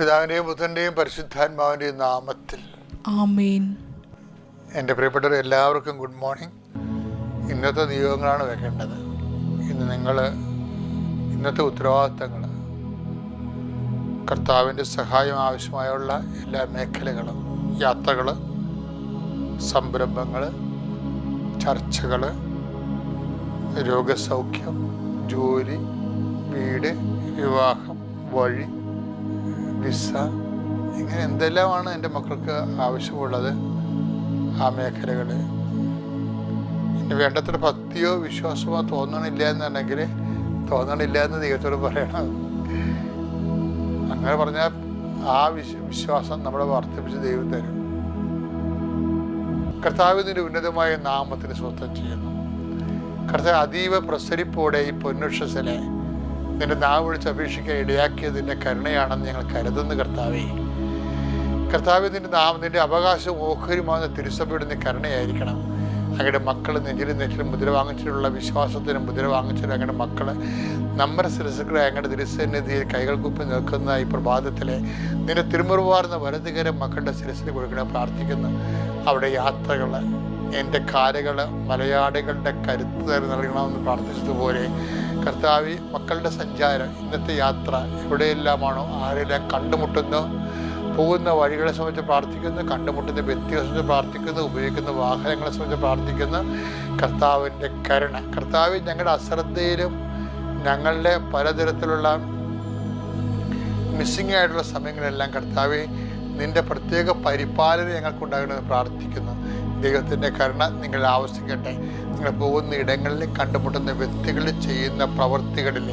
പിതാവിന്റെയും പുത്രന്റെയും പരിശുദ്ധാത്മാവിന്റെയും നാമത്തിൽ. എന്റെ പ്രിയപ്പെട്ടവർ എല്ലാവർക്കും ഗുഡ് മോർണിംഗ്. ഇന്നത്തെ നിയോഗങ്ങളാണ് വെക്കേണ്ടത്. ഇന്ന് നിങ്ങൾ ഇന്നത്തെ ഉത്തരവാദിത്തങ്ങൾ കർത്താവിന്റെ സഹായം ആവശ്യമായുള്ള എല്ലാ മേഖലകളും യാത്രകൾ സംരംഭങ്ങൾ ചർച്ചകൾ രോഗസൗഖ്യം ജോലി വീട് വിവാഹം വഴി വിസ. ഇങ്ങനെ എന്തെല്ലാമാണ് എന്റെ മക്കൾക്ക് ആവശ്യമുള്ളത് ആ മേഖലകൾ വേണ്ടത്ര ഭക്തിയോ വിശ്വാസമോ തോന്നണില്ല എന്നുണ്ടെങ്കിൽ തോന്നണില്ല എന്ന് ദൈവത്തോട് പറയണം. അങ്ങനെ പറഞ്ഞാൽ ആ വിശ്വ വിശ്വാസം നമ്മളെ വർദ്ധിപ്പിച്ച് ദൈവം തരും. കർത്താവിന്റെ ഉന്നതമായ നാമത്തിന് സ്വത്തം ചെയ്യുന്നു. കർത്താവ് അതീവ പ്രസരിപ്പോടെ ഈ പൊന്നുഷസിനെ നിന്റെ നാവ് വിളിച്ച് അപേക്ഷിക്കാൻ ഇടയാക്കിയത് നിന്റെ കരുണയാണെന്ന് ഞങ്ങൾ കരുതുന്നു കർത്താവേ. കർത്താവ് നിന്റെ നാവ് നിന്റെ അവകാശം ഓഹരിമാകുന്ന തിരുസഭയുടെ നീ കരുണയായിരിക്കണം. അങ്ങയുടെ മക്കൾ നെഞ്ചിലും നെറ്റിലും മുദ്ര വാങ്ങിച്ചിട്ടുള്ള വിശ്വാസത്തിനും മുദ്ര വാങ്ങിച്ചിട്ട് അങ്ങയുടെ മക്കൾ നമ്മുടെ ശിരസുക്കളെ അങ്ങയുടെ തിരുസന്നിധിയിൽ കൈകൾ കുപ്പി നിൽക്കുന്ന ഈ പ്രഭാതത്തിലെ നിന്റെ തിരുമുറുവാർന്ന വലതുകരം മക്കളുടെ ശിരസിൽ കൊടുക്കണം പ്രാർത്ഥിക്കുന്നു. അവിടെ യാത്രകൾ എന്റെ കാലുകൾ മലയാളികളുടെ കരുത്ത് നൽകണമെന്ന് പ്രാർത്ഥിച്ചതുപോലെ കർത്താവി മക്കളുടെ സഞ്ചാരം ഇന്നത്തെ യാത്ര എവിടെയെല്ലാമാണോ ആരെല്ലാം കണ്ടുമുട്ടുന്നു പോകുന്ന വഴികളെ സംബന്ധിച്ച് പ്രാർത്ഥിക്കുന്നു കണ്ടുമുട്ടുന്ന വ്യക്തികളെ സംബന്ധിച്ച് പ്രാർത്ഥിക്കുന്നു ഉപയോഗിക്കുന്ന വാഹനങ്ങളെ സംബന്ധിച്ച് പ്രാർത്ഥിക്കുന്ന. കർത്താവിന്റെ കരുണ. കർത്താവ് ഞങ്ങളുടെ അശ്രദ്ധയിലും ഞങ്ങളുടെ പലതരത്തിലുള്ള മിസ്സിംഗ് ആയിട്ടുള്ള സമയങ്ങളെല്ലാം കർത്താവ് നിന്റെ പ്രത്യേക പരിപാലന ഞങ്ങൾക്കുണ്ടാകണമെന്ന് പ്രാർത്ഥിക്കുന്നു. ദൈവത്തിന്റെ കരുണ നിങ്ങൾ ആവശ്യിക്കട്ടെ നിങ്ങൾ പോകുന്ന ഇടങ്ങളിൽ കണ്ടുമുട്ടുന്ന വ്യക്തികൾ ചെയ്യുന്ന പ്രവൃത്തികളിൽ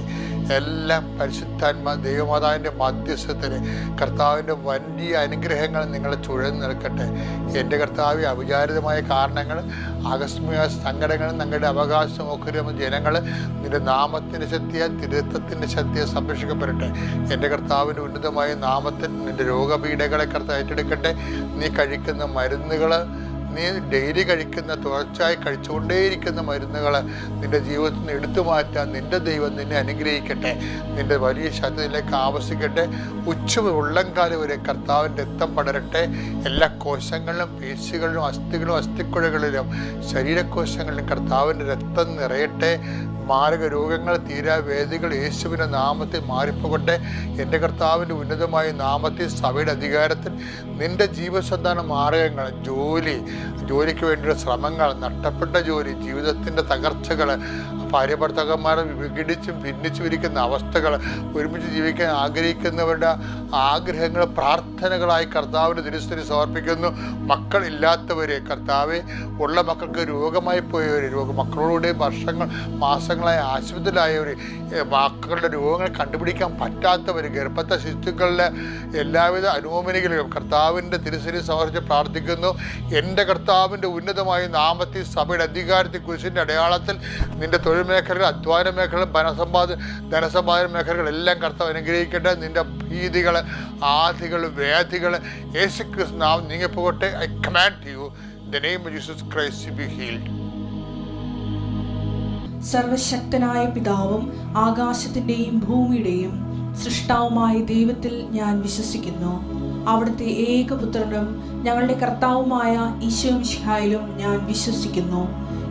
എല്ലാം പരിശുദ്ധാത്മ ദൈവമാതാവിന്റെ മധ്യസ്ഥത്തിന് കർത്താവിന്റെ വലിയ അനുഗ്രഹങ്ങൾ നിങ്ങളെ ചുഴന്നു നിൽക്കട്ടെ. എന്റെ കർത്താവ് അവിചാരിതമായ കാരണങ്ങൾ ആകസ്മിക സങ്കടങ്ങൾ ഞങ്ങളുടെ അവകാശം ഒക്കെ ജനങ്ങൾ നിന്റെ നാമത്തിന്റെ ശക്തിയെ തിരുത്തത്തിന്റെ ശക്തിയെ സംരക്ഷിക്കപ്പെടട്ടെ. എന്റെ കർത്താവിന്റെ ഉന്നതമായ നാമത്തിൽ നിന്റെ രോഗപീഠകളെ കർത്താവ് ഏറ്റെടുക്കട്ടെ. നീ കഴിക്കുന്ന മരുന്നുകൾ നീ ഡെയിലി കഴിക്കുന്ന തുടർച്ചയായി കഴിച്ചുകൊണ്ടേയിരിക്കുന്ന മരുന്നുകൾ നിന്റെ ജീവിതത്തിൽ നിന്ന് എടുത്തു മാറ്റാൻ നിന്റെ ദൈവം നിന്നെ അനുഗ്രഹിക്കട്ടെ. നിന്റെ വലിയ ശരീരത്തിലേക്ക് ആവശ്യിക്കട്ടെ ഉച്ച ഉള്ളംകാല വരെ കർത്താവിന്റെ രക്തം പടരട്ടെ. എല്ലാ കോശങ്ങളിലും പേശികളിലും അസ്ഥികളും അസ്ഥിക്കുഴകളിലും ശരീരകോശങ്ങളിലും കർത്താവിന്റെ രക്തം നിറയട്ടെ. മാരക രോഗങ്ങൾ തീരാ വേദികൾ യേശുവിന്റെ നാമത്തിൽ മാറിപ്പോകട്ടെ. എന്റെ കർത്താവിന്റെ ഉന്നതമായ നാമത്തിൽ സഭയുടെ അധികാരത്തിൽ നിന്റെ ജീവസന്ധാന മാർഗങ്ങൾ ജോലി ജോലിക്ക് വേണ്ടിയുള്ള ശ്രമങ്ങൾ നഷ്ടപ്പെട്ട ജോലി ജീവിതത്തിന്റെ തകർച്ചകൾ ഭാര്യഭർത്താക്കന്മാരെ വിഘടിച്ചും ഭിന്നിച്ചും ഇരിക്കുന്ന അവസ്ഥകൾ ഒരുമിച്ച് ജീവിക്കാൻ ആഗ്രഹിക്കുന്നവരുടെ ആഗ്രഹങ്ങൾ പ്രാർത്ഥനകളായി കർത്താവിന് തിരുസ്ഥിതി സമർപ്പിക്കുന്നു. മക്കളില്ലാത്തവരെ കർത്താവെ ഉള്ള മക്കൾക്ക് രോഗമായി പോയവർ രോഗ മക്കളോടെ വർഷങ്ങൾ മാസങ്ങളായി ആശുപത്രിയിലായവർ മക്കളുടെ രോഗങ്ങൾ കണ്ടുപിടിക്കാൻ പറ്റാത്തവർ ഗർഭത്തെ ശിശുക്കളുടെ എല്ലാവിധ അനുമോമനികളും കർത്താവിന്റെ തിരുസ്ഥിതി സമർപ്പിച്ച് പ്രാർത്ഥിക്കുന്നു. എന്റെ കർത്താവിന്റെ ഉന്നതമായ നാമത്തിൽ സഭയുടെ അധികാരത്തിൽ കുരിശിന്റെ അടയാളത്തിൽ നിന്റെ തൊഴിൽ മേഖലകൾ അധ്വാന മേഖലകൾ ധനസമ്പാദ ധനസമ്പാദന മേഖലകളെല്ലാം കർത്താവ് അനുഗ്രഹിക്കട്ടെ. നിന്റെ ഭീതികൾ ആധികൾ വ്യാധികൾ യേശു ക്രിസ്തു നാം നീങ്ങിപ്പോകട്ടെ I command you the name Jesus Christ be healed സർവശക്തനായ പിതാവും ആകാശത്തിന്റെയും ഭൂമിയുടെയും സൃഷ്ടാവുമായ ദൈവത്തിൽ ഞാൻ വിശ്വസിക്കുന്നു. അവിടുത്തെ ഏകപുത്രനും ഞങ്ങളുടെ കർത്താവുമായ ഈശോ മിഷിഹായിലും ഞാൻ വിശ്വസിക്കുന്നു.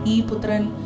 ഈ പുത്രൻ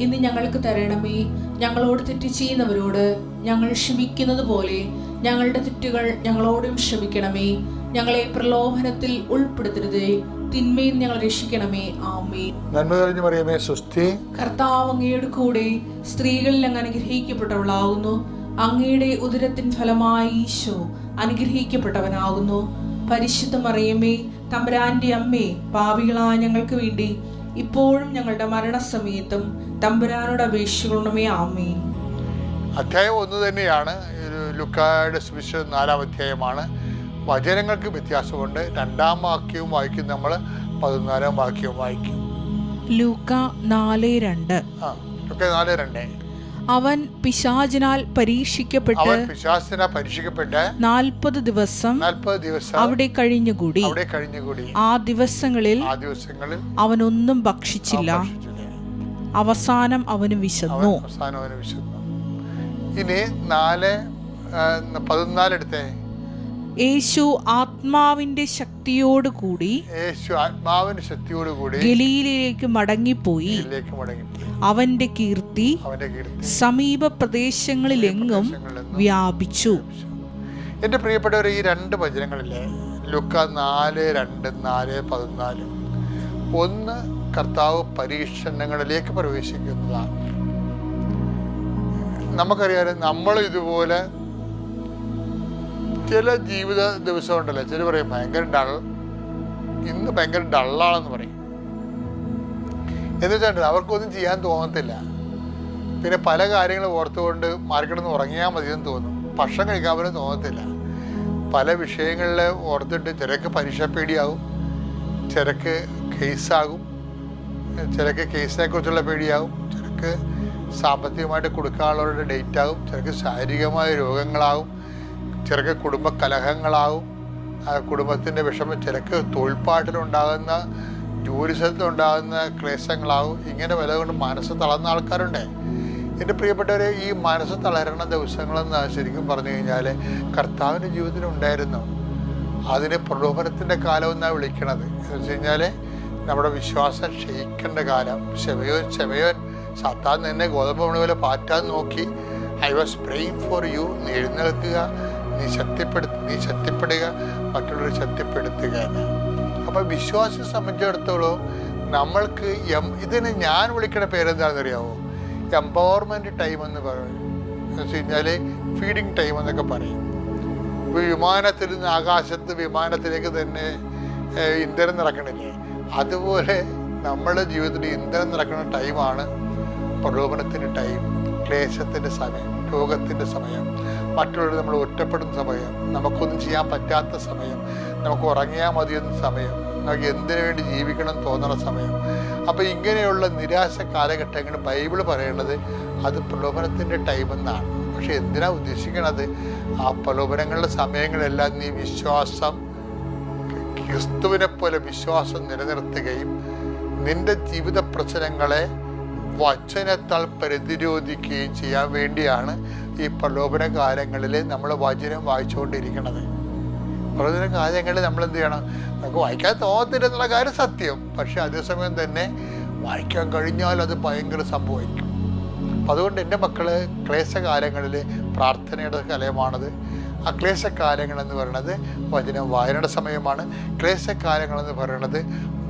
ഇന്ന് ഞങ്ങൾക്ക് തരണമേ. ഞങ്ങളോട് തെറ്റ് ചെയ്യുന്നവരോട് ഞങ്ങൾ ക്ഷമിക്കുന്നത് പോലെ ഞങ്ങളുടെ തെറ്റുകൾ ഞങ്ങളോടും ക്ഷമിക്കണമേ. ഞങ്ങളെ പ്രലോഭനത്തിൽ ഉൾപ്പെടുത്തരുതേ. തിന്മയിൽ ഞങ്ങൾ രക്ഷിക്കണമേ. ആമേ നന്മ തെളിഞ്ഞു പറയുമേ സുസ്ഥി കർത്താവ് അങ്ങയുടെ കൂടെ സ്ത്രീകളിൽ അങ്ങ് അനുഗ്രഹിക്കപ്പെട്ടവളാകുന്നു. അങ്ങയുടെ ഉദരത്തിൻ ഫലമായി ഈശോ അനുഗ്രഹിക്കപ്പെട്ടവനാകുന്നു. പരിശുദ്ധ മറിയമ്മേ തമ്പുരാന്റെ അമ്മേ പാപികളായ ഞങ്ങൾക്ക് വേണ്ടി ഇപ്പോഴും ഞങ്ങളുടെ മരണസമയത്തും തമ്പുരാനോട് അപേക്ഷിക്കണമേ ആമീൻ. അധ്യായം ഒന്ന് തന്നെയാണ് ലുക്കായുടെ സുവിശേഷം നാലാം അധ്യായമാണ്. വചനങ്ങൾക്ക് വ്യത്യാസമുണ്ട്. രണ്ടാം വാക്യവും വായിക്കും നമ്മൾ പതിനാലാം വാക്യവും വായിക്കും. ലൂക്ക നാല് രണ്ട്. ആ ലുക്ക നാല് രണ്ട്. അവൻ പിശാചിനാൽ പരീക്ഷിക്കപ്പെട്ട് പിശാചിനാൽ പരീക്ഷിക്കപ്പെട്ട് നാൽപ്പത് ദിവസം നാൽപ്പത് ദിവസം അവിടെ കഴിഞ്ഞുകൂടി. അവിടെ കഴിഞ്ഞുകൂടി. ആ ദിവസങ്ങളിൽ ആ ദിവസങ്ങളിൽ അവൻ ഒന്നും ഭക്ഷിച്ചില്ല. അവസാനം അവന് വിശന്നു. അവസാനം അവന് വിശന്നു. ഇനി നാല് പതിനാലെടുത്തേ. യേശു ആത്മാവിന്റെ ശക്തിയോട് കൂടി യേശു ആത്മാവിന്റെ ശക്തിയോട് കൂടി ഗലീലയിലേക്ക് മടങ്ങിപ്പോയി. അവന്റെ കീർത്തി സമീപ പ്രദേശങ്ങളിലെങ്ങും പ്രദേശങ്ങളിലെങ്ങും വ്യാപിച്ചു. എന്റെ പ്രിയപ്പെട്ടവർ ഈ രണ്ട് വചനങ്ങളിലെ ലുക്ക നാല് രണ്ട് നാല് പതിനാല് ഒന്ന് കർത്താവ് പരീക്ഷണങ്ങളിലേക്ക് പ്രവേശിക്കുന്നതാണ്. നമുക്കറിയാം നമ്മൾ ഇതുപോലെ ചില ജീവിത ദിവസം ഉണ്ടല്ലോ ചില പറയും ഭയങ്കര ഡൾ. ഇന്ന് ഭയങ്കര ഡള്ളാണെന്ന് പറയും. എന്ന് വെച്ചാൽ അവർക്കൊന്നും ചെയ്യാൻ തോന്നത്തില്ല. പിന്നെ പല കാര്യങ്ങളും ഓർത്തുകൊണ്ട് മാർക്കിടന്ന് ഉറങ്ങിയാൽ മതിയെന്ന് തോന്നും. ഭക്ഷണം കഴിക്കാൻ പോലും തോന്നത്തില്ല. പല വിഷയങ്ങളിൽ ഓർത്തിട്ട് ചിലക്ക് പരീക്ഷ പേടിയാകും ചിലക്ക് കേസാകും ചിലക്ക് കേസിനെ കുറിച്ചുള്ള പേടിയാവും. ചിലക്ക് സാമ്പത്തികമായിട്ട് കൊടുക്കാനുള്ളവരുടെ ഡേറ്റ് ആകും ചിലക്ക് ശാരീരികമായ രോഗങ്ങളാകും ചിലക്ക് കുടുംബ കലഹങ്ങളാകും കുടുംബത്തിന്റെ വിഷമം ചിലക്ക് തൊഴിൽപ്പാട്ടിലുണ്ടാകുന്ന ജോലി സ്ഥലത്തുണ്ടാകുന്ന ക്ലേശങ്ങളാകും ഇങ്ങനെ വില കൊണ്ട് മനസ്സ് തളർന്ന ആൾക്കാരുണ്ട്? എന്റെ പ്രിയപ്പെട്ടവരെ ഈ മനസ്സ് തളരണ ദിവസങ്ങളെന്ന് ശരിക്കും പറഞ്ഞു കഴിഞ്ഞാൽ കർത്താവിന്റെ ജീവിതത്തിൽ ഉണ്ടായിരുന്നു. അതിന് പ്രലോഭനത്തിന്റെ കാലം എന്നാണ് വിളിക്കണത്. എന്ന് വെച്ച് കഴിഞ്ഞാൽ നമ്മുടെ വിശ്വാസം ക്ഷയിക്കേണ്ട കാലം. ക്ഷമയോൻ ക്ഷമയോൻ സത്താൻ നിന്നെ ഗോതമ്പ് പോലെ പാറ്റാൻ നോക്കി. I was praying for you നീ എഴുന്നേൽക്കുക. നീ ശക്തിപ്പെടുത്ത നീ ശക്തിപ്പെടുക. മറ്റുള്ളവർ ശക്തിപ്പെടുത്തുക അപ്പം അപ്പോൾ വിശ്വാസിയെ സംബന്ധിച്ചിടത്തോളം നമ്മൾക്ക് എം ഇതിന് ഞാൻ വിളിക്കുന്ന പേരെന്താണെന്ന് അറിയാമോ എംപവർമെന്റ് ടൈം എന്ന് പറയും. എന്ന് വെച്ച് കഴിഞ്ഞാൽ ഫീഡിങ് ടൈം എന്നൊക്കെ പറയും. വിമാനത്തിൽ നിന്ന് ആകാശത്ത് വിമാനത്തിലേക്ക് തന്നെ ഇന്ധനം നിറക്കണില്ലേ അതുപോലെ നമ്മുടെ ജീവിതത്തിൽ ഇന്ധനം നിറക്കുന്ന ടൈമാണ് പ്രലോഭനത്തിന്റെ ടൈം ക്ലേശത്തിന്റെ സമയം രോഗത്തിന്റെ സമയം മറ്റുള്ളവർ നമ്മൾ ഒറ്റപ്പെടുന്ന സമയം നമുക്കൊന്നും ചെയ്യാൻ പറ്റാത്ത സമയം നമുക്ക് ഉറങ്ങിയാൽ മതിയെന്ന സമയം നമുക്ക് എന്തിനു വേണ്ടി ജീവിക്കണം തോന്നുന്ന സമയം. അപ്പോൾ ഇങ്ങനെയുള്ള നിരാശ കാലഘട്ടങ്ങൾ ബൈബിൾ പറയുന്നത് അത് പ്രലോഭനത്തിന്റെ ടൈം എന്നാണ്. പക്ഷെ എന്തിനാ ഉദ്ദേശിക്കുന്നത് ആ പ്രലോഭനങ്ങളുടെ സമയങ്ങളെല്ലാം നീ വിശ്വാസം ക്രിസ്തുവിനെ പോലെ വിശ്വാസം നിലനിർത്തുകയും നിന്റെ ജീവിത പ്രശ്നങ്ങളെ വചനത്താൽ പ്രതിരോധിക്കുകയും ചെയ്യാൻ വേണ്ടിയാണ് ഈ പ്രലോഭന കാലങ്ങളിൽ നമ്മൾ വചനം വായിച്ചുകൊണ്ടിരിക്കുന്നത്. പ്രലോഭന കാലങ്ങളിൽ നമ്മൾ എന്ത് ചെയ്യണം? നമുക്ക് വായിക്കാൻ തോന്നത്തില്ല എന്നുള്ള കാര്യം സത്യം. പക്ഷെ അതേസമയം തന്നെ വായിക്കാൻ കഴിഞ്ഞാൽ അത് ഭയങ്കര സംഭവിക്കും. അപ്പം അതുകൊണ്ട് എന്റെ മക്കൾ ക്ലേശകാലങ്ങളിൽ പ്രാർത്ഥനയുടെ കാലമാണത് ആ എന്ന് പറയുന്നത് വചനം വായനയുടെ സമയമാണ്. ക്ലേശകാലങ്ങൾ എന്ന് പറയുന്നത്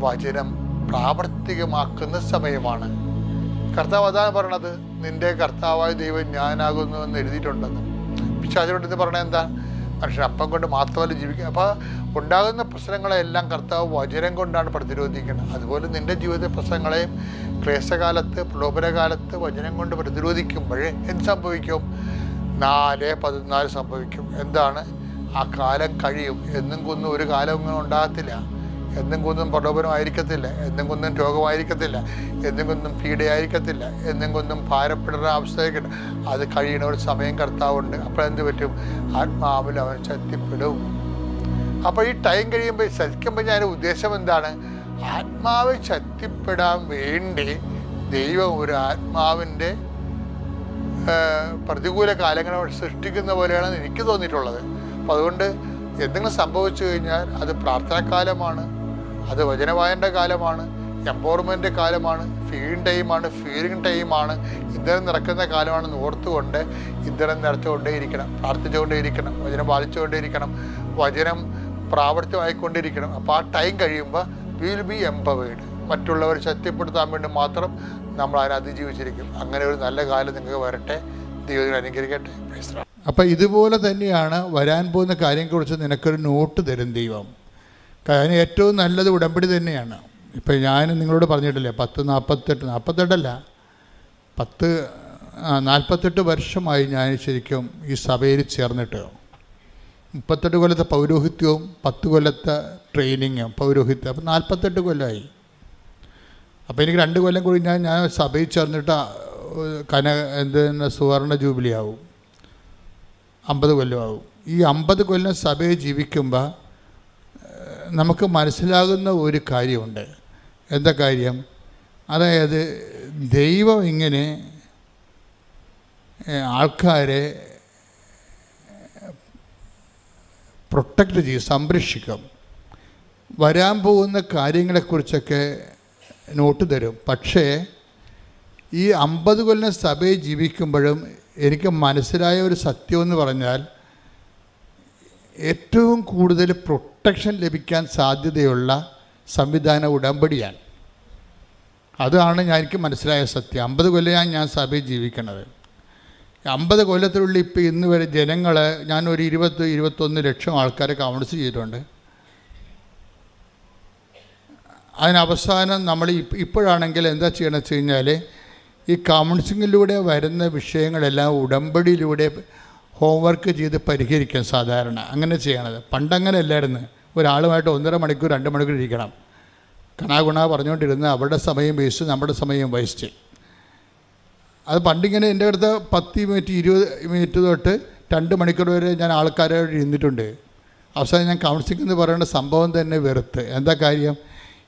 വചനം പ്രാവർത്തികമാക്കുന്ന സമയമാണ്. കർത്താവ് അതാണ് പറയണത് നിന്റെ കർത്താവായ ദൈവം ഞാനാകുന്നു എന്ന് എഴുതിയിട്ടുണ്ടെന്ന്. പിശാചോട് ഇത് പറഞ്ഞത് എന്താ? മനുഷ്യൻ അപ്പം കൊണ്ട് മാത്രമല്ല ജീവിക്കുക അപ്പോൾ ഉണ്ടാകുന്ന പ്രശ്നങ്ങളെല്ലാം കർത്താവ് വചനം കൊണ്ടാണ് പ്രതിരോധിക്കുന്നത്. അതുപോലെ നിന്റെ ജീവിത പ്രശ്നങ്ങളെയും ക്ലേശകാലത്ത് പ്രലോഭനകാലത്ത് വചനം കൊണ്ട് പ്രതിരോധിക്കുമ്പോൾ എന്ത് സംഭവിക്കും? നാല് പതിനാല് സംഭവിക്കും. എന്താണ്? ആ കാലം കഴിയും. എന്നും കുന്നും ഒരു കാലം ഇങ്ങനെ ഉണ്ടാകത്തില്ല. എന്നും കുന്നും പ്രലോഭനമായിരിക്കത്തില്ല. എന്നും കുന്നും രോഗമായിരിക്കത്തില്ല. എന്നും കുന്നും പീഡയായിരിക്കത്തില്ല. എന്നും കുന്നും ഭാരപ്പെടുന്ന അവസ്ഥയൊക്കെ അത് കഴിയണ ഒരു സമയം കർത്താവുണ്ട്. അപ്പോഴെന്ത് പറ്റും? ആത്മാവിൽ അവൻ ശക്തിപ്പെടും. അപ്പോൾ ഈ ടൈം കഴിയുമ്പോൾ ശരിക്കുമ്പോൾ ഞാൻ ഉദ്ദേശം എന്താണ്? ആത്മാവ് ശക്തിപ്പെടാൻ വേണ്ടി ദൈവം ഒരു ആത്മാവിന്റെ പ്രതികൂല കാലങ്ങൾ സൃഷ്ടിക്കുന്ന പോലെയാണ് എനിക്ക് തോന്നിയിട്ടുള്ളത്. അപ്പം അതുകൊണ്ട് എന്തെങ്കിലും സംഭവിച്ചു കഴിഞ്ഞാൽ അത് പ്രാർത്ഥനാകാലമാണ് അത് വചനവായന്റെ കാലമാണ് എംപവർമെന്റ് കാലമാണ് ഫീഡിങ് ടൈമാണ് ഫീലിംഗ് ടൈമാണ് ഇന്ധനം നിറക്കുന്ന കാലമാണെന്ന് ഓർത്തുകൊണ്ട് ഇന്ധനം നിറച്ചുകൊണ്ടേ ഇരിക്കണം പ്രാർത്ഥിച്ചുകൊണ്ടേ ഇരിക്കണം വചനം വാദിച്ചുകൊണ്ടേയിരിക്കണം വചനം പ്രാവർത്തികമായിക്കൊണ്ടിരിക്കണം അപ്പോൾ ആ ടൈം കഴിയുമ്പോൾ വിൽ ബി എംപവേഡ് മറ്റുള്ളവരെ ശക്തിപ്പെടുത്താൻ വേണ്ടി മാത്രം നമ്മൾ അതിനെ അതിജീവിച്ചിരിക്കും. അങ്ങനെ ഒരു നല്ല കാലം നിങ്ങൾക്ക് വരട്ടെ. ദൈവത്തിന് അനുഗ്രഹിക്കട്ടെ. അപ്പം ഇതുപോലെ തന്നെയാണ് വരാൻ പോകുന്ന കാര്യങ്ങളെക്കുറിച്ച് നിനക്കൊരു നോട്ട് തരും ദൈവം. കാരണം ഏറ്റവും നല്ലത് ഉടമ്പടി തന്നെയാണ്. ഇപ്പം ഞാൻ നിങ്ങളോട് പറഞ്ഞിട്ടില്ലേ പത്ത് നാൽപ്പത്തെട്ട് നാൽപ്പത്തെട്ടല്ല പത്ത് നാൽപ്പത്തെട്ട് വർഷമായി ഞാൻ ശരിക്കും ഈ സഭയിൽ ചേർന്നിട്ട്. മുപ്പത്തെട്ട് കൊല്ലത്തെ പൗരോഹിത്യവും പത്ത് കൊല്ലത്തെ ട്രെയിനിങ്ങും പൗരോഹിത്യം അപ്പം നാൽപ്പത്തെട്ട് കൊല്ലമായി അപ്പോൾ എനിക്ക് രണ്ട് കൊല്ലം കൂടി ഞാൻ ഞാൻ സഭയിൽ ചേർന്നിട്ട് കന എന്ത് സുവർണ ജൂബിലി ആവും. അമ്പത് കൊല്ലമാവും ഈ അമ്പത് കൊല്ലം സഭയിൽ ജീവിക്കുമ്പോൾ നമുക്ക് മനസ്സിലാകുന്ന ഒരു കാര്യമുണ്ട്. എന്താ കാര്യം? അതായത് ദൈവം ഇങ്ങനെ ആൾക്കാരെ പ്രൊട്ടക്റ്റ് ചെയ്യും സംരക്ഷിക്കും. വരാൻ പോകുന്ന കാര്യങ്ങളെക്കുറിച്ചൊക്കെ നോട്ട് തരും. പക്ഷേ ഈ അമ്പത് കൊല്ലം സഭയിൽ ജീവിക്കുമ്പോഴും എനിക്ക് മനസ്സിലായ ഒരു സത്യം എന്ന് പറഞ്ഞാൽ ഏറ്റവും കൂടുതൽ പ്രൊട്ടക്ഷൻ ലഭിക്കാൻ സാധ്യതയുള്ള സംവിധാന ഉടമ്പടിയാണ്. അതാണ് ഞാൻ എനിക്ക് മനസ്സിലായ സത്യം. അമ്പത് കൊല്ലമാണ് ഞാൻ സഭയിൽ ജീവിക്കുന്നത്. അമ്പത് കൊല്ലത്തിനുള്ളിൽ ഇപ്പോൾ ഇന്ന് വരെ ജനങ്ങൾ ഞാൻ ഒരു ഇരുപത്തി ഇരുപത്തൊന്ന് ലക്ഷം ആൾക്കാരെ കൗൺസ് ചെയ്തിട്ടുണ്ട്. അതിനവസാനം നമ്മൾ ഇപ്പ- ഇപ്പോഴാണെങ്കിൽ എന്താ ചെയ്യണമെന്ന് വെച്ച് കഴിഞ്ഞാൽ ഈ കൗൺസിലിങ്ങിലൂടെ വരുന്ന വിഷയങ്ങളെല്ലാം ഉടമ്പടിയിലൂടെ ഹോംവർക്ക് ചെയ്ത് പരിഹരിക്കാം സാധാരണ. അങ്ങനെ ചെയ്യണത്. പണ്ടങ്ങനെ അല്ലായിരുന്നു ഒരാളുമായിട്ട് ഒന്നര മണിക്കൂർ രണ്ട് മണിക്കൂർ ഇരിക്കണം. കണാഗുണ പറഞ്ഞുകൊണ്ടിരുന്ന അവരുടെ സമയം വേസ്റ്റ് നമ്മുടെ സമയം വേസ്റ്റ് അത് പണ്ടിങ്ങനെ എന്റെ അടുത്ത് പത്ത് മിനിറ്റ് ഇരുപത് മിനിറ്റ് തൊട്ട് രണ്ട് മണിക്കൂർ വരെ ഞാൻ ആൾക്കാരോട് ഇരുന്നിട്ടുണ്ട്. അവസാനം ഞാൻ കൗൺസിലിംഗ് എന്ന് പറയുന്ന സംഭവം തന്നെ വെറുത്ത്. എന്താ കാര്യം?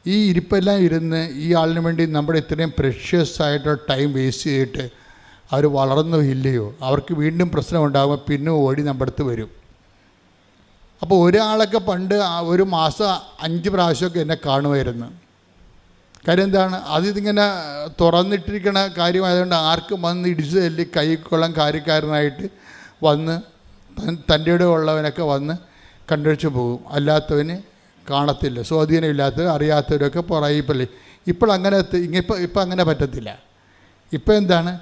ഈ ഇരിപ്പെല്ലാം ഇരുന്ന് ഈ ആളിന് വേണ്ടി നമ്മുടെ ഇത്രയും പ്രഷ്യസ് ആയിട്ടുള്ള ടൈം വേസ്റ്റ് ചെയ്തിട്ട് അവർ വളർന്നോ ഇല്ലയോ അവർക്ക് വീണ്ടും പ്രശ്നം ഉണ്ടാകുമ്പോൾ പിന്നെ ഓടി നമ്മുടെ അടുത്ത് വരും. അപ്പോൾ ഒരാളൊക്കെ പണ്ട് ഒരു മാസം അഞ്ച് പ്രാവശ്യമൊക്കെ എന്നെ കാണുമായിരുന്നു. കാര്യം എന്താണ്? അതിതിങ്ങനെ തുറന്നിട്ടിരിക്കുന്ന കാര്യമായതുകൊണ്ട് ആർക്കും വന്ന് ഇടിച്ചു തല്ലി കൈക്കൊള്ളാൻ കാര്യക്കാരനായിട്ട് വന്ന് തന്റെ ഉള്ളവനൊക്കെ വന്ന് കണ്ടുവച്ച് പോകും. അല്ലാത്തവന് കാണത്തില്ല. സ്വാധീനമില്ലാത്ത അറിയാത്തവരൊക്കെ പുറകിപ്പള്ളി ഇപ്പോൾ അങ്ങനെ ഇപ്പം ഇപ്പം അങ്ങനെ പറ്റത്തില്ല. ഇപ്പം എന്താണ്?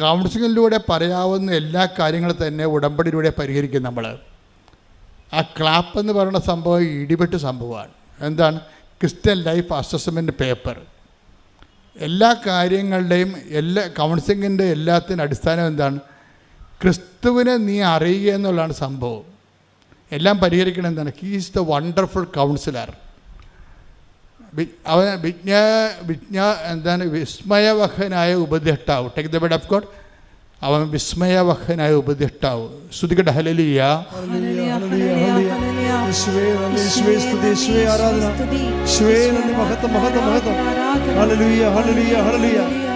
കൗൺസിലിലൂടെ പറയാവുന്ന എല്ലാ കാര്യങ്ങളും തന്നെ ഉടമ്പടിയിലൂടെ പരിഹരിക്കും നമ്മൾ ആ ക്ലാപ്പ് എന്ന് പറയുന്ന സംഭവം ഇടിപെട്ട് സംഭവമാണ്. എന്താണ്? ക്രിസ്ത്യൻ ലൈഫ് അസസ്മെന്റ് പേപ്പർ എല്ലാ കാര്യങ്ങളുടെയും എല്ലാ കൗൺസിലിങ്ങിന്റെ എല്ലാത്തിനും അടിസ്ഥാനം എന്താണ്? ക്രിസ്തുവിനെ നീ അറിയുക എന്നുള്ളതാണ് സംഭവം. എല്ലാം പരിഹരിക്കണം എന്താണ്? ഹീസ് ദ വണ്ടർഫുൾ കൗൺസിലർ അവൻ വിജ്ഞാ വിജ്ഞാ എന്താണ് വിസ്മയവഹനായ ഉപദേഷ്ടാവ്. Take the bed of God അവൻ വിസ്മയവഹനായ ഉപദേഷ്ടാവ്. ശ്രുതികട ഹലലിയ ആരാധന. മഹത്വം, മഹത്വം, മഹത്വം. Hallelujah, hallelujah, hallelujah.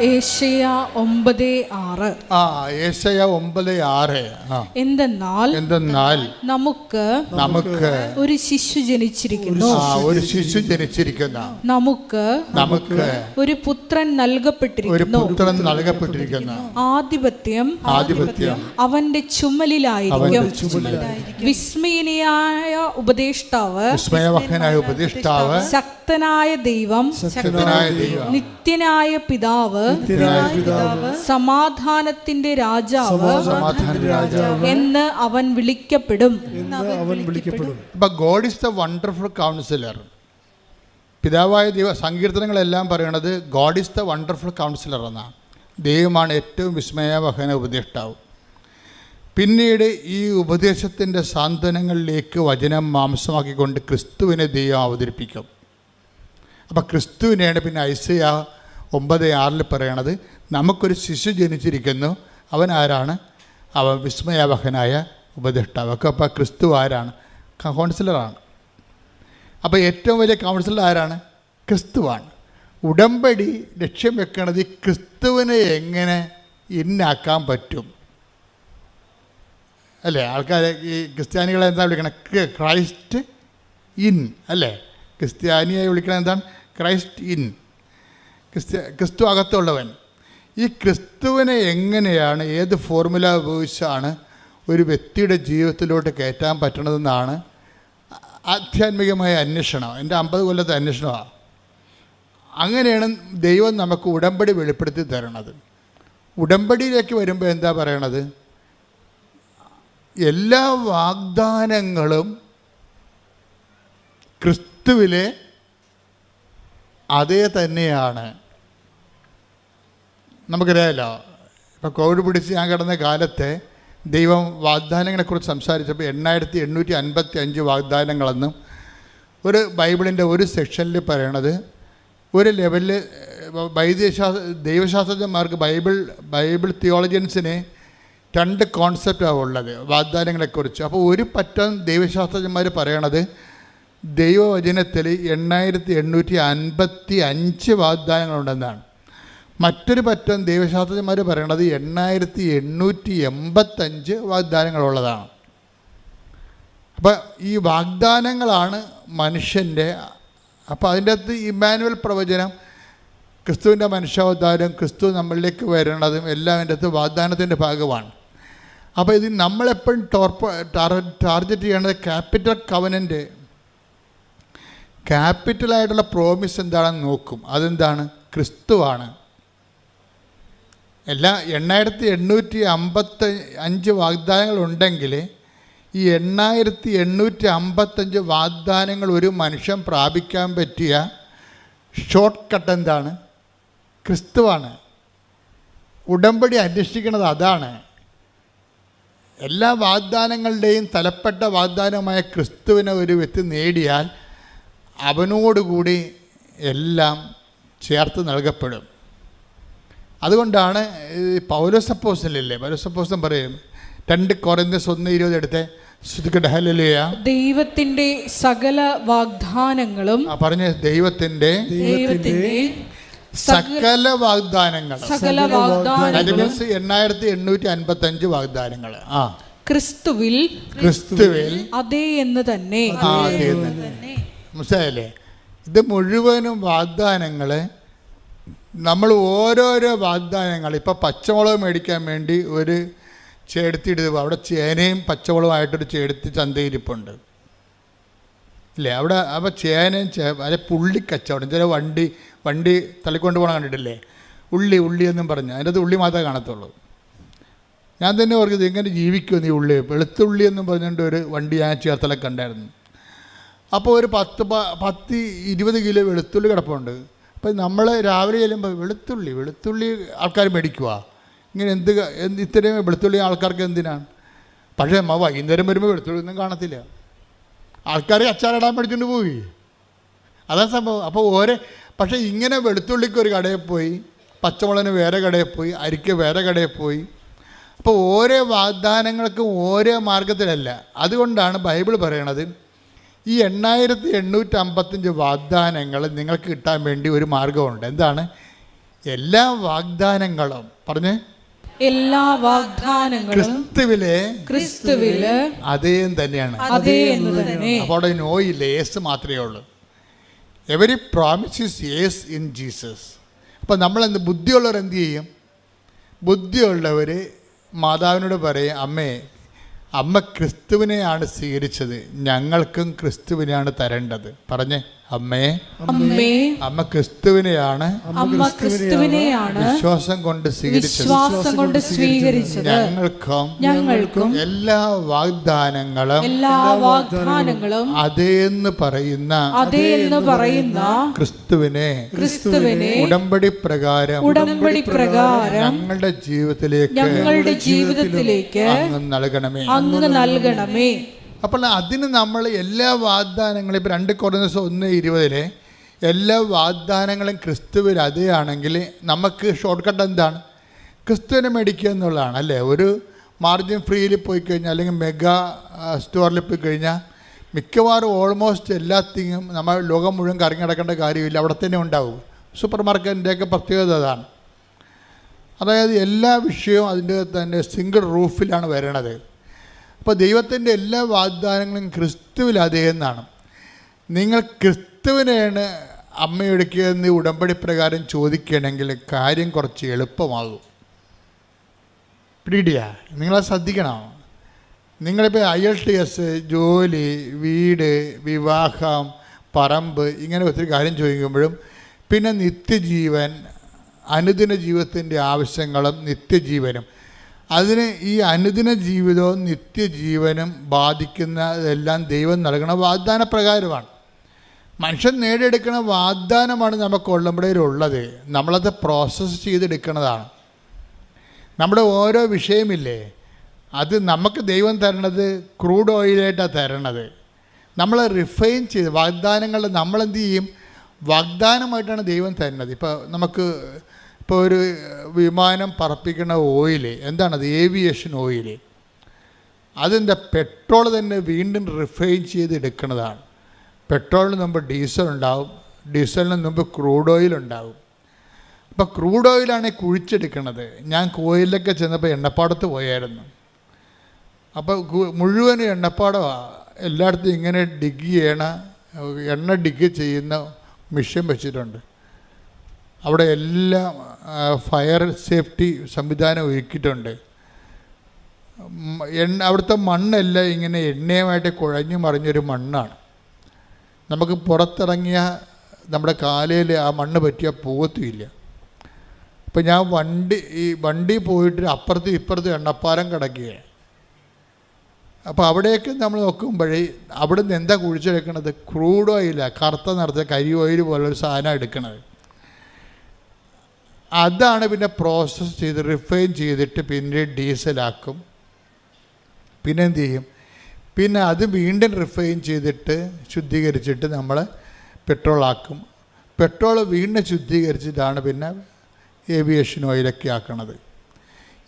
ഏഷ്യ ഒമ്പത് ആറ്. ആ ഏശയ ഒമ്പത് ആറ്. എന്തെന്നാൽ എന്തെന്നാൽ നമുക്ക് നമുക്ക് ഒരു ശിശു ജനിച്ചിരിക്കുന്നു. ഒരു ശിശു ജനിച്ചിരിക്കുന്ന. നമുക്ക് നമുക്ക് ഒരു പുത്രൻ നൽകപ്പെട്ടിരിക്കുന്നു. പുത്രൻ നൽകപ്പെട്ടിരിക്കുന്നു. ആധിപത്യം ആധിപത്യം അവന്റെ ചുമലിലായിരിക്കും. വിസ്മയനായ ഉപദേഷ്ടാവ് വിസ്മയവഹനായ ഉപദേഷ്ടാവ് ശക്തനായ ദൈവം ശക്തനായ ദൈവം നിത്യനായ പിതാവ് സമാധാനത്തിന്റെ രാജാവ് എന്ന് അവൻ വിളിക്കപ്പെടും. എന്ന് അവൻ വിളിക്കപ്പെടും. God is the wonderful counsellor പിതാവായ ദൈവ സങ്കീർത്തനങ്ങളെല്ലാം പറയണത് God is the wonderful counsellor എന്നാണ് ദൈവമാണ് ഏറ്റവും വിസ്മയവഹന ഉപദേഷ്ടാവ്. പിന്നീട് ഈ ഉപദേശത്തിന്റെ സാന്ത്വനങ്ങളിലേക്ക് വചനം മാംസമാക്കിക്കൊണ്ട് ക്രിസ്തുവിനെ ദൈവം അവതരിപ്പിക്കും. അപ്പം ക്രിസ്തുവിനെയാണ് പിന്നെ ഐസയ ഒമ്പത് ആറിൽ പറയണത് നമുക്കൊരു ശിശു ജനിച്ചിരിക്കുന്നു. അവൻ ആരാണ്? അവൻ വിസ്മയാവഹനായ ഉപദേഷ്ടാവ്. ഒക്കെ അപ്പോൾ ക്രിസ്തു ആരാണ്? കൗൺസിലറാണ്. അപ്പോൾ ഏറ്റവും വലിയ കൗൺസിലർ ആരാണ്? ക്രിസ്തുവാണ്. ഉടമ്പടി ലക്ഷ്യം വെക്കണത് ഈ ക്രിസ്തുവിനെ എങ്ങനെ ഇന്നാക്കാൻ പറ്റും? അല്ലേ? ആൾക്കാർ ഈ ക്രിസ്ത്യാനികളെ എന്താ വിളിക്കണം? ക്രൈസ്റ്റ് ഇൻ അല്ലേ? ക്രിസ്ത്യാനിയെ വിളിക്കണത് എന്താണ്? Christ in. ക്രിസ്ത്യ ക്രിസ്തു അകത്തുള്ളവൻ. ഈ ക്രിസ്തുവിനെ എങ്ങനെയാണ് ഏത് ഫോർമുല ഉപയോഗിച്ചാണ് ഒരു വ്യക്തിയുടെ ജീവിതത്തിലോട്ട് കയറ്റാൻ പറ്റണതെന്നാണ് ആധ്യാത്മികമായ അന്വേഷണം. എന്റെ അമ്പത് കൊല്ലത്തെ അന്വേഷണമാണ് അങ്ങനെയാണ് ദൈവം നമുക്ക് ഉടമ്പടി വെളിപ്പെടുത്തി തരണത്. ഉടമ്പടിയിലേക്ക് വരുമ്പോൾ എന്താ പറയണത്? എല്ലാ വാഗ്ദാനങ്ങളും ക്രിസ്തുവിലെ അതേ തന്നെയാണ്. നമുക്കറിയാമല്ലോ ഇപ്പം കോവിഡ് പിടിച്ച് ഞാൻ കിടന്ന കാലത്തെ ദൈവം വാഗ്ദാനങ്ങളെക്കുറിച്ച് സംസാരിച്ചപ്പോൾ എണ്ണായിരത്തി എണ്ണൂറ്റി അൻപത്തി അഞ്ച് വാഗ്ദാനങ്ങളെന്നും ഒരു ബൈബിളിന്റെ ഒരു സെക്ഷനിൽ പറയണത് ഒരു ലെവലിൽ വൈദ്യശാസ്ത്ര ദൈവശാസ്ത്രജ്ഞന്മാർക്ക് ബൈബിൾ ബൈബിൾ തിയോളജിയൻസിന് രണ്ട് കോൺസെപ്റ്റാണ് ഉള്ളത് വാഗ്ദാനങ്ങളെക്കുറിച്ച് അപ്പോൾ ഒരു പറ്റം ദൈവശാസ്ത്രജ്ഞന്മാർ പറയണത് ദൈവവചനത്തിൽ എണ്ണായിരത്തി എണ്ണൂറ്റി അൻപത്തി അഞ്ച് വാഗ്ദാനങ്ങളുണ്ടെന്നാണ്. മറ്റൊരു പറ്റം ദൈവശാസ്ത്രജ്ഞന്മാർ പറയണത് എണ്ണായിരത്തി എണ്ണൂറ്റി എൺപത്തഞ്ച് വാഗ്ദാനങ്ങളുള്ളതാണ്. അപ്പോൾ ഈ വാഗ്ദാനങ്ങളാണ് മനുഷ്യന്റെ അപ്പോൾ അതിന്റെ അകത്ത് ഇമ്മാനുവൽ പ്രവചനം ക്രിസ്തുവിന്റെ മനുഷ്യാവതാരം ക്രിസ്തു നമ്മളിലേക്ക് വരണതും എല്ലാം അതിന്റെ അകത്ത് വാഗ്ദാനത്തിന്റെ ഭാഗമാണ്. അപ്പോൾ ഇത് നമ്മളെപ്പോഴും ടോർപ്പ ടാർഗറ്റ് ചെയ്യേണ്ടത് ക്യാപിറ്റൽ കവനന്റെ. ക്യാപിറ്റലായിട്ടുള്ള പ്രോമിസ് എന്താണെന്ന് നോക്കും. അതെന്താണ്? ക്രിസ്തുവാണ്. എല്ലാ എണ്ണായിരത്തി എണ്ണൂറ്റി അമ്പത്തി അഞ്ച് വാഗ്ദാനങ്ങളുണ്ടെങ്കിൽ ഈ എണ്ണായിരത്തി എണ്ണൂറ്റി അമ്പത്തഞ്ച് വാഗ്ദാനങ്ങൾ ഒരു മനുഷ്യൻ പ്രാപിക്കാൻ പറ്റിയ ഷോർട്ട് കട്ട് എന്താണ്? ക്രിസ്തുവാണ്. ഉടമ്പടി അന്വേഷിക്കുന്നത് അതാണ്. എല്ലാ വാഗ്ദാനങ്ങളുടെയും തലപ്പെട്ട വാഗ്ദാനമായ ക്രിസ്തുവിനെ ഒരു വ്യക്തി നേടിയാൽ അവനോടുകൂടി എല്ലാം ചേർത്ത് നൽകപ്പെടും. അതുകൊണ്ടാണ് ഈ പൗരസപ്പോസനില്ലേ പൗരസപ്പോസൻ പറയും രണ്ട് കുറഞ്ഞ ഒന്ന് ഇരുപത് എടുത്തേ. ദൈവത്തിന്റെ സകല വാഗ്ദാനങ്ങളും ആ പറഞ്ഞ ദൈവത്തിന്റെ ദൈവത്തിന്റെ സകല വാഗ്ദാനങ്ങൾ സകല വാഗ്ദാനങ്ങൾ എണ്ണായിരത്തി എണ്ണൂറ്റി അൻപത്തി അഞ്ച് വാഗ്ദാനങ്ങൾ. ആ. ക്രിസ്തുവിൽ ക്രിസ്തുവിൽ അതേ എന്ന് തന്നെ. മനസ്സിലായല്ലേ? ഇത് മുഴുവനും വാഗ്ദാനങ്ങൾ നമ്മൾ ഓരോരോ വാഗ്ദാനങ്ങൾ ഇപ്പം പച്ചമുളക് മേടിക്കാൻ വേണ്ടി ഒരു ചേടുത്തിടുക അവിടെ ചേനയും പച്ചമുളകുമായിട്ടൊരു ചേടുത്തി ചന്തയിരിപ്പുണ്ട് ഇല്ലേ? അവിടെ അപ്പോൾ ചേനയും ചേ അതെ പുള്ളിക്കച്ചവടം ചില വണ്ടി വണ്ടി തള്ളിക്കൊണ്ട് പോകണം കണ്ടിട്ടില്ലേ? ഉള്ളി ഉള്ളി എന്നും പറഞ്ഞു. അതിന്റെ അത് ഉള്ളി മാത്രമേ കാണത്തുള്ളൂ. ഞാൻ തന്നെ ഓർക്കുന്നത് എങ്ങനെ ജീവിക്കുമെന്ന് നീ ഉള്ളി. വെളുത്തുള്ളി എന്നും പറഞ്ഞുകൊണ്ട് ഒരു വണ്ടി ഞാൻ ചേർത്തലൊക്കെ ഉണ്ടായിരുന്നു. അപ്പോൾ ഒരു പത്ത് പത്ത് ഇരുപത് കിലോ വെളുത്തുള്ളി കിടപ്പുണ്ട്. അപ്പം നമ്മൾ രാവിലെ ചെല്ലുമ്പോൾ വെളുത്തുള്ളി വെളുത്തുള്ളി ആൾക്കാർ മേടിക്കുക ഇങ്ങനെ എന്ത് എന്ത് ഇത്രയും വെളുത്തുള്ളി ആൾക്കാർക്ക് എന്തിനാണ്? പക്ഷേ അമ്മ വൈകുന്നേരം വരുമ്പോൾ വെളുത്തുള്ളി ഒന്നും കാണത്തില്ല. ആൾക്കാർ അച്ചാറിടാൻ മേടിച്ചുകൊണ്ട് പോയി അതാ സംഭവം. അപ്പോൾ ഓരോ പക്ഷേ ഇങ്ങനെ വെളുത്തുള്ളിക്ക് ഒരു കടയിൽ പോയി പച്ചമുളകിന് വേറെ കടയിൽ പോയി അരിക്ക് വേറെ കടയിൽ പോയി. അപ്പോൾ ഓരോ വാഗ്ദാനങ്ങൾക്കും ഓരോ മാർഗത്തിലല്ല. അതുകൊണ്ടാണ് ബൈബിൾ പറയണത് ഈ എണ്ണായിരത്തി എണ്ണൂറ്റി അമ്പത്തഞ്ച് വാഗ്ദാനങ്ങൾ നിങ്ങൾക്ക് കിട്ടാൻ വേണ്ടി ഒരു മാർഗമുണ്ട്. എന്താണ്? എല്ലാ വാഗ്ദാനങ്ങളും. പറഞ്ഞേ. എല്ലാ വാഗ്ദാനങ്ങളും ക്രിസ്തുവിലെ ക്രിസ്തുവിൽ അതേം തന്നെയാണ്. അതേ അപ്പോൾ അവിടെ നോ ഇല്ല യേസ് മാത്രമേ ഉള്ളൂ. Every promise is yes in Jesus അപ്പോൾ നമ്മളെന്ത് ബുദ്ധിയുള്ളവർ എന്ത് ചെയ്യും? ബുദ്ധിയുള്ളവർ മാതാവിനോട് പറയും അമ്മേ അമ്മ ക്രിസ്തുവിനെയാണ് സ്വീകരിച്ചത്. ഞങ്ങൾക്കും ക്രിസ്തുവിനെയാണ് തരേണ്ടത്. പറഞ്ഞേ. അമ്മേ അമ്മേ അമ്മ ക്രിസ്തുവിനെയാണ് അമ്മ ക്രിസ്തുവിനെയാണ് വിശ്വാസം കൊണ്ട് സ്വീകരിച്ചത്. വിശ്വാസം കൊണ്ട് സ്വീകരിച്ചത്. ഞങ്ങൾക്കും ഞങ്ങൾക്കും എല്ലാ വാഗ്ദാനങ്ങളും എല്ലാ വാഗ്ദാനങ്ങളും അതേന്ന് പറയുന്ന അതേ എന്ന് പറയുന്ന ക്രിസ്തുവിനെ ക്രിസ്തുവിനെ ഉടമ്പടി പ്രകാരം ഉടമ്പടി പ്രകാരം ഞങ്ങളുടെ ജീവിതത്തിലേക്ക് ഞങ്ങളുടെ ജീവിതത്തിലേക്ക് അങ്ങ് നൽകണമേ. അങ്ങ് നൽകണമേ. അപ്പോൾ അതിന് നമ്മൾ എല്ലാ വാഗ്ദാനങ്ങളും ഇപ്പം രണ്ട് കുറഞ്ഞ ഒന്ന് ഇരുപതിലെ എല്ലാ വാഗ്ദാനങ്ങളും ക്രിസ്തുവിൽ അതേയാണെങ്കിൽ നമുക്ക് ഷോർട്ട് കട്ട് എന്താണ്? ക്രിസ്തുവിനെ മേടിക്കുക എന്നുള്ളതാണ് അല്ലേ? ഒരു മാർജിൻ ഫ്രീയിൽ പോയി കഴിഞ്ഞാൽ അല്ലെങ്കിൽ മെഗാ സ്റ്റോറിൽ പോയി കഴിഞ്ഞാൽ മിക്കവാറും ഓൾമോസ്റ്റ് എല്ലാത്തിനും നമ്മൾ ലോകം മുഴുവൻ കറങ്ങി നടക്കേണ്ട കാര്യമില്ല. അവിടെ തന്നെ ഉണ്ടാവും. സൂപ്പർ മാർക്കറ്റിന്റെയൊക്കെ പ്രത്യേകത അതാണ്. അതായത് എല്ലാ വിഷയവും അതിന്റെ തന്നെ സിംഗിൾ റൂഫിലാണ് വരണത്. അപ്പോൾ ദൈവത്തിന്റെ എല്ലാ വാഗ്ദാനങ്ങളും ക്രിസ്തുവിൽ അതേ എന്നാണ്. നിങ്ങൾ ക്രിസ്തുവിനെയാണ് അമ്മയെടുക്കുകയെന്ന് ഉടമ്പടി പ്രകാരം ചോദിക്കുകയാണെങ്കിൽ കാര്യം കുറച്ച് എളുപ്പമാകും. പിടിയ നിങ്ങളത് ശ്രദ്ധിക്കണം. നിങ്ങളിപ്പോൾ ഐ എൽ ടി എസ് ജോലി വീട് വിവാഹം പറമ്പ് ഇങ്ങനെ ഒത്തിരി കാര്യം ചോദിക്കുമ്പോഴും പിന്നെ നിത്യജീവൻ അനുദിന ജീവിതത്തിന്റെ ആവശ്യങ്ങളും നിത്യജീവനും. അതിന് ഈ അനുദിന ജീവിതവും നിത്യജീവനും ബാധിക്കുന്നതെല്ലാം ദൈവം നൽകണ വാഗ്ദാന പ്രകാരമാണ്. മനുഷ്യൻ നേടിയെടുക്കുന്ന വാഗ്ദാനമാണ് നമുക്ക് ഉള്ളമ്പോഴേലുള്ളത് നമ്മളത് പ്രോസസ്സ് ചെയ്തെടുക്കുന്നതാണ് നമ്മുടെ ഓരോ വിഷയമില്ലേ? അത് നമുക്ക് ദൈവം തരണത് ക്രൂഡ് ഓയിലായിട്ടാണ് തരണത്. നമ്മൾ റിഫൈൻ ചെയ്ത് വാഗ്ദാനങ്ങൾ നമ്മളെന്ത് ചെയ്യും? വാഗ്ദാനമായിട്ടാണ് ദൈവം തരുന്നത് ഇപ്പോൾ നമുക്ക് ഇപ്പോൾ ഒരു വിമാനം പറപ്പിക്കുന്ന ഓയിൽ എന്താണത് ഏവിയേഷൻ ഓയിൽ അതിന്റെ പെട്രോൾ തന്നെ വീണ്ടും റിഫൈൻ ചെയ്ത് എടുക്കുന്നതാണ്. പെട്രോളിന് മുമ്പ് ഡീസൽ ഉണ്ടാവും. ഡീസലിന് മുമ്പ് ക്രൂഡ് ഓയിൽ ഉണ്ടാവും. അപ്പോൾ ക്രൂഡ് ഓയിലാണ് കുഴിച്ചെടുക്കുന്നത്. ഞാൻ കോയിലൊക്കെ ചെന്നപ്പോൾ എണ്ണപ്പാടത്ത് പോയായിരുന്നു. അപ്പോൾ മുഴുവൻ എണ്ണപ്പാടമാണ് എല്ലായിടത്തും ഇങ്ങനെ ഡിഗ് ചെയ്യണ എണ്ണ ഡിഗ് ചെയ്യുന്ന മിഷൻ വെച്ചിട്ടുണ്ട്. അവിടെ എല്ലാം ഫയർ സേഫ്റ്റി സംവിധാനം ഒരുക്കിയിട്ടുണ്ട്. എണ്ണ അവിടുത്തെ മണ്ണെല്ലാം ഇങ്ങനെ എണ്ണയുമായിട്ട് കുഴഞ്ഞു മറിഞ്ഞൊരു മണ്ണാണ്. നമുക്ക് പുറത്തിറങ്ങിയ നമ്മുടെ കാലയിൽ ആ മണ്ണ് പറ്റിയാൽ പോകത്തുമില്ല അപ്പം ഞാൻ വണ്ടി ഈ വണ്ടി പോയിട്ട് അപ്പുറത്തും ഇപ്പുറത്തും എണ്ണപ്പാലം കിടക്കുകയാണ്. അപ്പോൾ അവിടെയൊക്കെ നമ്മൾ നോക്കുമ്പോഴേ അവിടെ നിന്ന് എന്താ കുഴിച്ചെടുക്കണത്? ക്രൂഡ് ഓയിലാണ് കറുത്ത നിറച്ച കരി ഓയിൽ പോലൊരു സാധനം എടുക്കണത്. അതാണ് പിന്നെ പ്രോസസ്സ് ചെയ്ത് റിഫൈൻ ചെയ്തിട്ട് പിന്നെ ഡീസലാക്കും പിന്നെ എന്ത് ചെയ്യും? പിന്നെ അത് വീണ്ടും റിഫൈൻ ചെയ്തിട്ട് ശുദ്ധീകരിച്ചിട്ട് നമ്മൾ പെട്രോളാക്കും പെട്രോൾ വീണ്ടും ശുദ്ധീകരിച്ചിട്ടാണ് പിന്നെ ഏവിയേഷൻ ഓയിലൊക്കെ ആക്കണത്.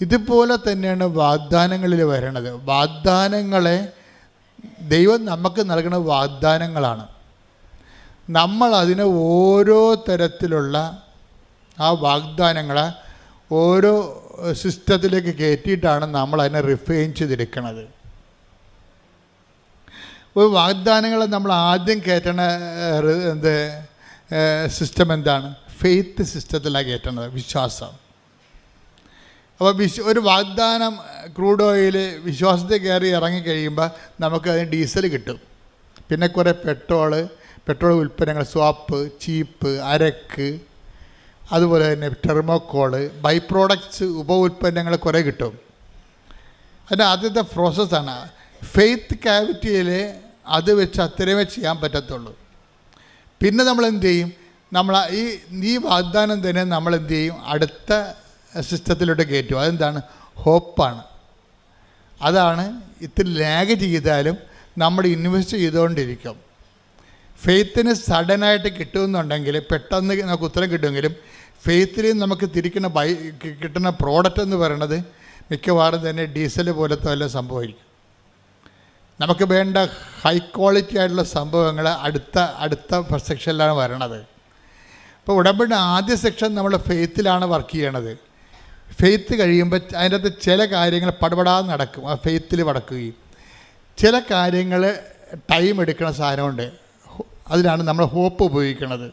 ഇതുപോലെ തന്നെയാണ് വാഗ്ദാനങ്ങളിൽ വരണത്. വാഗ്ദാനങ്ങളെ ദൈവം നമുക്ക് നൽകുന്ന വാഗ്ദാനങ്ങളാണ്. നമ്മൾ അതിനെ ഓരോ തരത്തിലുള്ള ആ വാഗ്ദാനങ്ങളെ ഓരോ സിസ്റ്റത്തിലേക്ക് കയറ്റിയിട്ടാണ് നമ്മൾ അതിനെ റിഫൈൻ ചെയ്തെടുക്കുന്നത് ഒരു വാഗ്ദാനങ്ങളെ നമ്മൾ ആദ്യം കയറ്റണ എന്ത് സിസ്റ്റം എന്താണ്? ഫെയ്ത്ത് സിസ്റ്റത്തിലാണ് കയറ്റണത് വിശ്വാസം. അപ്പോൾ വിശ്വ ഒരു വാഗ്ദാനം ക്രൂഡ് ഓയിൽ വിശ്വാസത്തിൽ കയറി ഇറങ്ങിക്കഴിയുമ്പോൾ നമുക്ക് അതിന് ഡീസൽ കിട്ടും. പിന്നെ കുറേ പെട്രോൾ പെട്രോൾ ഉൽപ്പന്നങ്ങൾ സ്വാപ്പ് ചീപ്പ് അരക്ക് അതുപോലെ തന്നെ ടെർമോക്കോൾ ബൈ പ്രോഡക്റ്റ്സ് ഉപ ഉൽപ്പന്നങ്ങൾ കുറേ കിട്ടും. അതിന്റെ ആദ്യത്തെ പ്രോസസ്സാണ് ഫെയ്ത്ത് ക്യാവിറ്റിയിൽ അത് വെച്ച് അത്രയുമേ ചെയ്യാൻ പറ്റത്തുള്ളൂ. പിന്നെ നമ്മൾ എന്ത് ചെയ്യും? നമ്മൾ ഈ നീ വാഗ്ദാനം തന്നെ നമ്മൾ എന്ത് ചെയ്യും? അടുത്ത സിസ്റ്റത്തിലോട്ട് കയറ്റും. അതെന്താണ്? ഹോപ്പാണ്. അതാണ് ഇത്തിരി ലാഗ് ചെയ്താലും നമ്മൾ ഇൻവെസ്റ്റ് ചെയ്തുകൊണ്ടിരിക്കും. ഫെയ്ത്തിന് സഡനായിട്ട് കിട്ടുമെന്നുണ്ടെങ്കിൽ പെട്ടെന്ന് നമുക്ക് ഉത്തരം കിട്ടുമെങ്കിലും ഫെയ്ത്തിൽ നമുക്ക് തിരിക്കുന്ന ബൈ കിട്ടുന്ന പ്രോഡക്റ്റ് എന്ന് പറയുന്നത് മിക്കവാറും തന്നെ ഡീസൽ പോലത്തെ വല്ല സംഭവമായിരിക്കും. നമുക്ക് വേണ്ട ഹൈ ക്വാളിറ്റി ആയിട്ടുള്ള സംഭവങ്ങൾ അടുത്ത അടുത്ത സെക്ഷനിലാണ് വരണത്. അപ്പോൾ ഉടമ്പടി ആദ്യ സെക്ഷൻ നമ്മൾ ഫെയ്ത്തിലാണ് വർക്ക് ചെയ്യണത്. ഫെയ്ത്ത് കഴിയുമ്പോൾ അതിന്റെ അകത്ത് ചില കാര്യങ്ങൾ പടപടാതെ നടക്കും ആ ഫെയ്ത്തിൽ വടക്കുകയും. ചില കാര്യങ്ങൾ ടൈം എടുക്കുന്ന സാധനമുണ്ട്. അതിനാണ് നമ്മൾ ഹോപ്പ് ഉപയോഗിക്കുന്നത്